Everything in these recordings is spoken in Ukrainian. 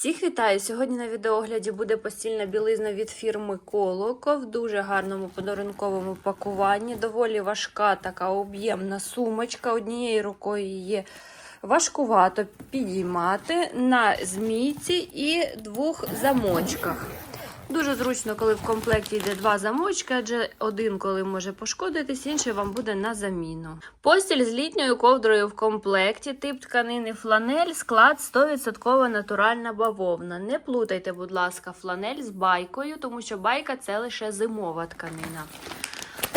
Всіх вітаю! Сьогодні на відеогляді буде постільна білизна від фірми Колоко в дуже гарному подарунковому пакуванні. Доволі важка така об'ємна сумочка. Однією рукою її важкувато підіймати на змійці і двох замочках. Дуже зручно, коли в комплекті йде два замочки, адже один, коли може пошкодитись, інший вам буде на заміну. Постіль з літньою ковдрою в комплекті, тип тканини фланель, склад 100% натуральна бавовна. Не плутайте, будь ласка, фланель з байкою, тому що байка це лише зимова тканина.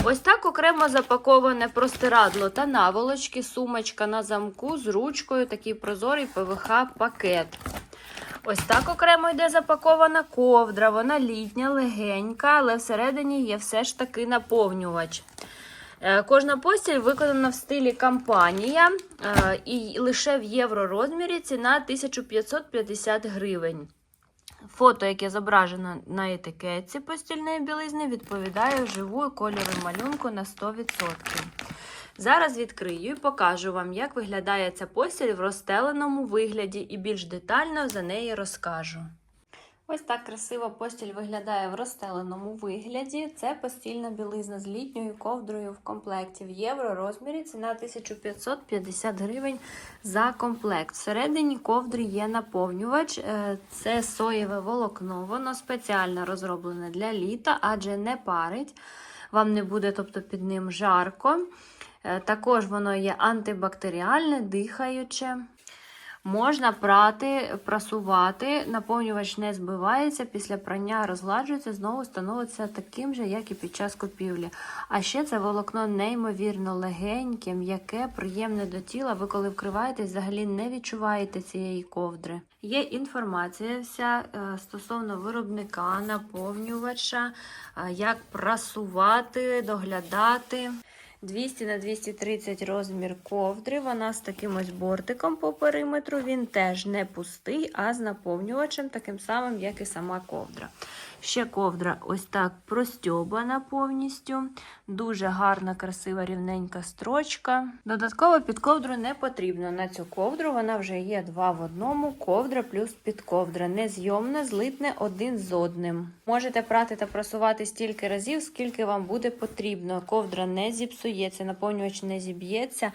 Ось так окремо запаковане простирадло та наволочки, сумочка на замку з ручкою, такий прозорий ПВХ-пакет. Ось так окремо йде запакована ковдра. Вона літня, легенька, але всередині є все ж таки наповнювач. Е, Кожна постіль виконана в стилі кампанія е, і лише в євро розмірі ціна 1550 гривень. Фото, яке зображено на етикетці постільної білизни, відповідає вживу кольору малюнку на 100%. Зараз відкрию і покажу вам, як виглядає ця постіль в розстеленому вигляді, і більш детально за неї розкажу. Ось так красиво постіль виглядає в розстеленому вигляді. Це постільна білизна з літньою ковдрою в комплекті в євро розмірі. Ціна 1550 гривень за комплект. Всередині ковдри є наповнювач. Е, Це соєве волокно. Воно спеціально розроблене для літа, адже не парить. Вам не буде, тобто, під ним жарко. Е, Також воно є антибактеріальне, дихаюче. Можна прати, прасувати, наповнювач не збивається, після прання розгладжується, знову становиться таким же, як і під час купівлі. А ще це волокно неймовірно легеньке, м'яке, приємне до тіла. Ви коли вкриваєтесь, взагалі не відчуваєте цієї ковдри. Є інформація вся е, стосовно виробника, наповнювача, е, як прасувати, доглядати. 200 на 230 розмір ковдри. Вона з таким ось бортиком по периметру. Він теж не пустий, а з наповнювачем, таким самим, як і сама ковдра. Ще ковдра ось так простьобана повністю. Дуже гарна, красива, рівненька строчка. Додатково під ковдру не потрібно. На цю ковдру вона вже є два в одному. Ковдра плюс підковдра. Незйомне, злитне один з одним. Можете прати та прасувати стільки разів, скільки вам буде потрібно. Ковдра не зіпсується, наповнювач не зіб'ється.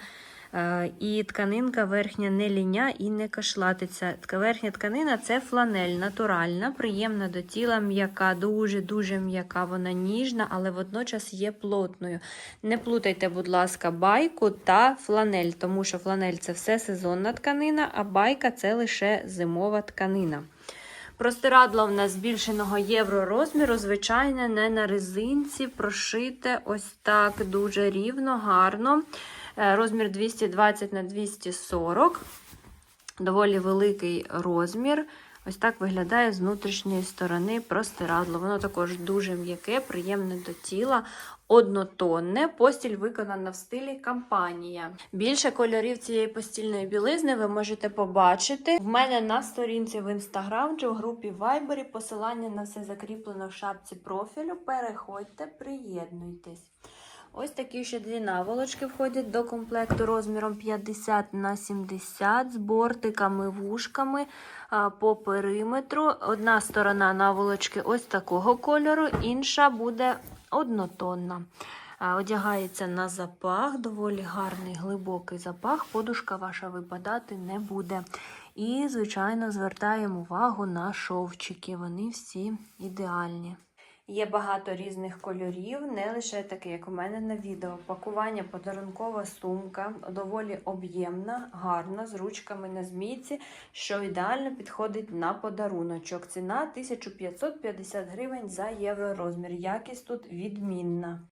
Е, І тканинка верхня не ліня і не кашлатиться. Верхня тканина це фланель, натуральна, приємна до тіла, м'яка, дуже-дуже м'яка. Вона ніжна, але водночас є плотною. Не плутайте, будь ласка, байку та фланель, тому що фланель це все сезонна тканина, а байка це лише зимова тканина. Простирадло в нас збільшеного євро розміру, звичайне, не на резинці, прошите ось так дуже рівно, гарно. Е, Розмір 220 на 240. Доволі великий розмір. Ось так виглядає з внутрішньої сторони простирадло. Воно також дуже м'яке, приємне до тіла, однотонне. Постіль виконана в стилі кампанія. Більше кольорів цієї постільної білизни ви можете побачити в мене на сторінці в інстаграм чи в групі Viber. Посилання на все закріплено в шапці профілю. Переходьте, приєднуйтесь. Ось такі ще дві наволочки входять до комплекту розміром 50 на 70 з бортиками, вушками по периметру. Одна сторона наволочки ось такого кольору, інша буде однотонна. Одягається на запах, доволі гарний глибокий запах. Подушка ваша випадати не буде. І, звичайно, звертаємо увагу на шовчики. Вони всі ідеальні. Є багато різних кольорів, не лише таке, як у мене на відео. Пакування подарункова сумка, доволі об'ємна, гарна, з ручками на змійці, що ідеально підходить на подаруночок. Ціна 1550 гривень за євро розмір. Якість тут відмінна.